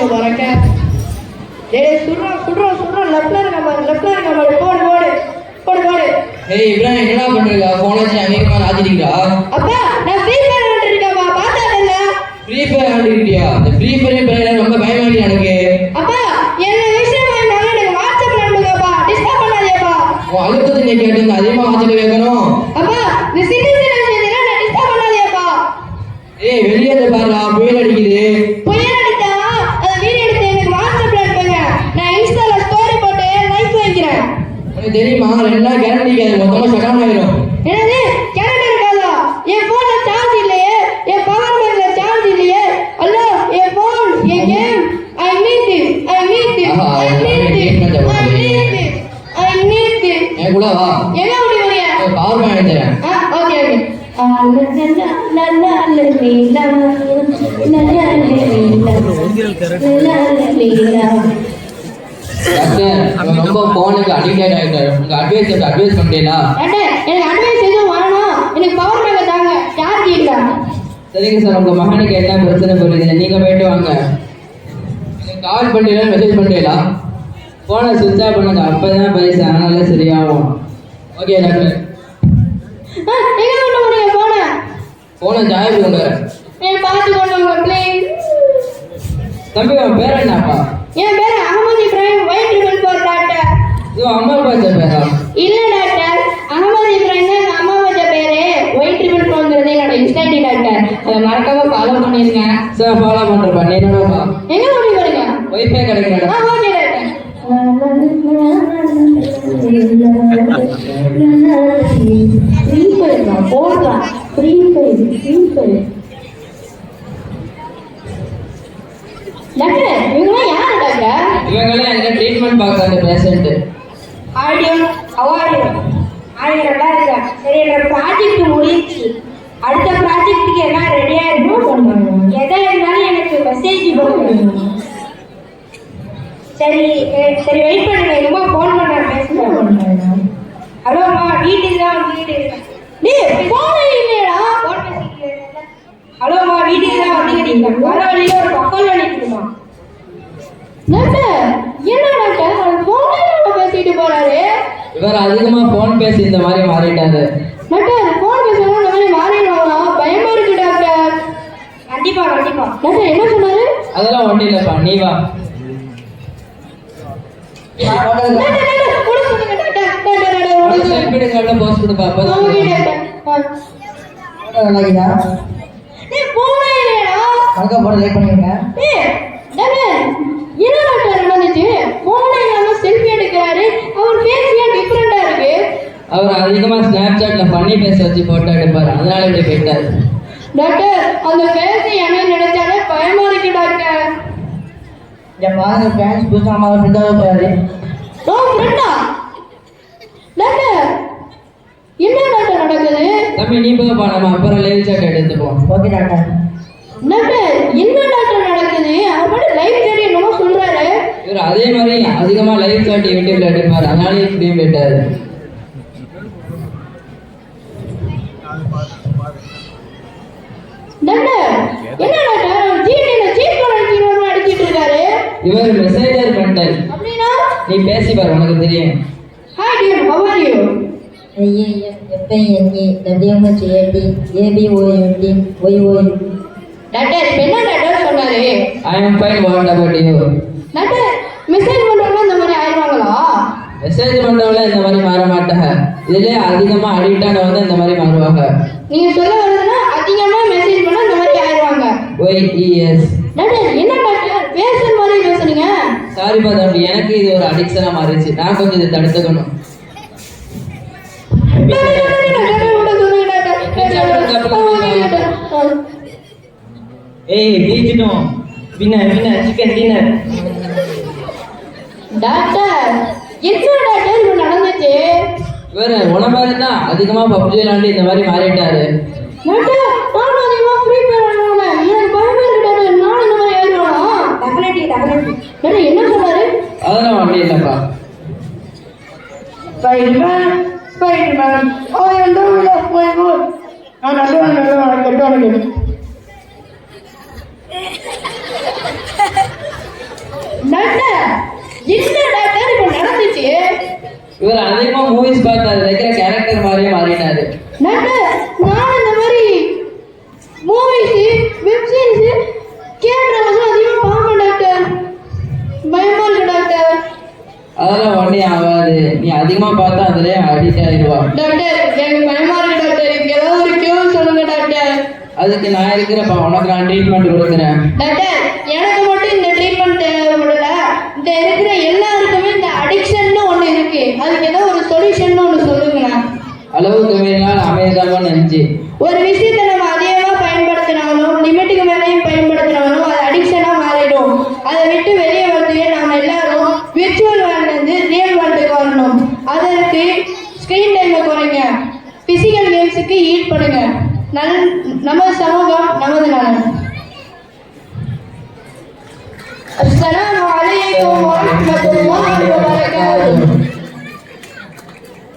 நீங்கள் முறக்க டேய் சுடுறோம் சுடுறோம் சுடுறோம் லெஃப்ட்ல இருக்க மாதிரி போடு போடு. போடு போடு. ஏய் இப்ரான் என்னடா பண்றீங்க? போன் வச்சு அநேகமா நாத்திட்டீங்களா அப்பா நான் ஃப்ரீ ஃபயர் விளையாண்டுருக்கேன்ப்பா பார்த்தா இல்ல? ஃப்ரீ ஃபயர் இந்த ஃப்ரீ ஃபயர் ரொம்ப பயமாடி எனக்கு. அப்பா என்ன விஷயம் வேணாலும் எனக்கு வாட்ஸ்அப்ல அனுப்புங்கப்பா. டிஸ்டர்ப் பண்ணாதீங்கப்பா. உன் அழுத்தத்தை நீ கேட்டிருந்தா அதிகமா உனக்கு தெரியுமா ரெண்டு நாள் கேரண்டி கிடையாது மொத்தமா ஷட் ஆயிரும் என்னது கேரட் இருக்காதா என் போன்ல சார்ஜ் இல்லையே என் பவர் பேங்க்ல சார்ஜ் இல்லையே அல்ல என் phone N game I need this I need Aha, I need engagement I. Need this I need this என் கூட வா எங்க ஓடி வரீங்க பவர் பேங்க் ஆ okay okay Leela Leela doctor இவன் ரொம்ப போனுக்கு அடிக்டட் ஆகிட்டாரு உங்க அட்வைஸ் அட்வைஸ் பண்றீங்களா அண்ணே எனக்கு அட்வைஸ் எதுவும் வேணாம் எனக்கு பவர் பேங்க் தாங்க. இல்ல? சரிங்க சார் உங்க மகனுக்கு என்ன பிரச்சனை புரியுது நீங்க போயிட்டு வாங்க. எனக்கு கால் பண்ணீங்களா மெசேஜ் பண்றீங்களா போனை சுவிட்ச் ஆஃப் பண்ணுங்க. அப்பதான் பைசா அதனால சரியாகும். ஓகே டாக்டர் போன ஜாயின் பண்ணுங்க. பார்த்து கொண்டு போங்க ப்ளீஸ் தம்பி உன் பேர் என்னப்பா? என் பேர் Ahmed Ibrahim white ribbon for doctor இது அம்மா பாச்ச பேரா? இல்ல டாக்டர் அகமது இப்ராஹிம் அம்மா பேரு? ஒயிட் ஃபார்ங்கிறது என்னோட இன்ஸ்டாட்டி டாக்டர். அதை மறக்காம ஃபாலோ பண்ணிருங்க. சார் ஃபாலோ பண்றப்பா நீ என்னப்பா எங்க கொண்டு போறீங்க? ஒய்ஃபை ஆ கிடைக்கிறா okay doctor. Free fire free fire doctor இவங்களாம் யாரு டாக்டர்? இவங்கெல்லாம் எங்க ட்ரீட்மெண்ட் பார்க்க அந்த பேஷண்ட் ஆடியோ அவார்டு. ஆடியோ நல்லா இருக்கா சரி என்னோட ப்ராஜெக்ட் முடிஞ்சுச்சு. அடுத்த ப்ராஜெக்ட்டுக்கு எல்லாம் ரெடியா இருக்கும் எதை இருந்தாலும் எனக்கு மெசேஜ் பண்ணுங்க சரி சரி வெயிட் பண்ணுங்க. என்னமோ ஃபோன் பண்ண பேசுறேன் ஹலோ அம்மா வீட்டுக்கு தான் வீட்டுக்கு டேய் ஃபோன் இல்லையடா. ஃபோன் பேசிட்டு ஹலோ அம்மா வீட்டுக்கு தான் வந்துக்கிட்டீங்க வர வழியில ஒரு பக்கம் பண்ணிட்டுமா டாக்டர் என்ன பேசிட்டு போறாரு இவர் அதிகமா போன் பேசி இந்த மாதிரி மாறிட்டாரு. டாக்டர் ஃபோன் பேசுறவங்க இந்த மாதிரி மாறிடுவாங்களா? பயமா இருக்கு டாக்டர் கண்டிப்பா கண்டிப்பா. டாக்டர் என்ன சொன்னாரு? அதெல்லாம் ஒண்ணும் இல்லப்பா நீ வா. போஸ்ட் கொடுப்பா போனே. அங்க போட லைக் பண்ணிருங்க. டேய், டாக்டர், என்ன டாக்டர் நடந்துச்சு? போனே இல்லாம அவர் அதிகமா ஸ்னாப் சாட்ல பண்ணி பேச வச்சு போட்டோ எடுப்பாரு. அதனால இப்படி போயிட்டாரு. டாக்டர், அந்த face என்னை நினைச்சாலே பயமா இருக்கு? டாக்டர் என் பாருங்க ஃபேன்ஸ் புதுசா மாதிரி ஃப்ரெண்டாக போயாரு ஓ ஃப்ரெண்டா டாக்டர் என்ன டாக்டர் நடக்குது? தம்பி நீ போப்பா நம்ம அப்புறம் லைவ் சாட் எடுத்துப்போம் ஓகே டாக்டர் டாக்டர் என்ன டாக்டர் நடக்குது? அவர் பாட்டு லைஃப் சரி என்னமோ சொல்றாரு. இவர் அதே மாதிரி அதிகமா லைவ் சாட் யூடியூப்ல எடுப்பாரு. அதனால இப்படியும் போயிட்டாரு டாக்டர் என்ன டாக்டர் ஜிடில சீட் பண்ணி அடிச்சிட்டு இருக்காரு இவர் மெசேஜர் மென்டல் அப்படின்னா? நீ பேசி பாரு உனக்கு தெரியும். Hi dear how are you IAS FINA WHAD ABOND YON doctor என்ன டாக்டர் சொன்னாரு? I'm fine what about you doctor message பண்றவங்க இந்த மாதிரி ஆயிடுவாங்களா? மெசேஜ் பண்றவங்கள இந்த மாதிரி மாற மாட்டாங்க. இதுல அதிகமா அடிக்டான வந்து இந்த மாதிரி மாறுவாங்க. நீங்க சொல்ல வரதுன்னா அதிகமா மெசேஜ் பண்ணா இந்த மாதிரி ஆயிடுவாங்க. ஒய்இஎஸ் டாக்டர் என்ன டாக்டர் பேசுற மாதிரி பேசுறீங்க சாரிப்பா தம்பி எனக்கு இது ஒரு அடிக்ஷனா மாறிடுச்சு. நான் கொஞ்சம் இதை தடுத்துக்கணும். ஏய் பீச்சிட்டோம். பின்ன பின்ன சிக்கன் டின்னர் டாக்டர் என்ன டாக்டர் இது நடந்துச்சு? இவர் உணவாரு தான் அதிகமா பப்ஜி விளாண்டு இந்த மாதிரி மாறிட்டாரு. டாக்டர் வேண்டிய என்ன சொன்னாரு? அதெல்லாம் அப்படி இல்லப்பா. ஸ்பைடர்மேன் ஸ்பைடர்மேன் இவர் அதிகமா மூவிஸ் பார்த்து அதுல இருக்கிற கேரக்டர் மாதிரியே மாறினாரு. அதிகமா பார்த்தா அதுலயே அடிக்ட் ஆயிடுவா டாக்டர் எனக்கு பயமா இருக்கு டாக்டர் ஏதாவது ஒரு கியூர் சொல்லுங்க டாக்டர். அதுக்கு நான் இருக்கிறப்ப உனக்கு நான் ட்ரீட்மெண்ட் கொடுக்குறேன். டாக்டர் எனக்கு மட்டும் இந்த ட்ரீட்மெண்ட் தேவைப்படல. இந்த இருக்கிற எல்லாருக்குமே இந்த அடிக்ஷன் ஒன்று இருக்கு. அதுக்கு ஏதோ ஒரு சொல்யூஷன் ஒன்று சொல்லுங்களேன். அளவுக்கு மீறினால் அமைதியாக நெஞ்சு ஒரு விஷயத்தை நம்ம அதிகமாக பயன்படுத்தினாலும் லிமிட்டுக்கு மேலேயும் பயன்படுத்தினாலும் அது அடிக்ஷனாக மாறிடும். அதை விட்டு வெளியே அதற்கு ஸ்க்ரீன் டைமை குறைங்க ஃபிசிக்கல் கேம்ஸுக்கு ஈட் நல் நமது சமூகம் நமது நலன். அஸ்ஸலாமு அலைக்கும் الله وبركاته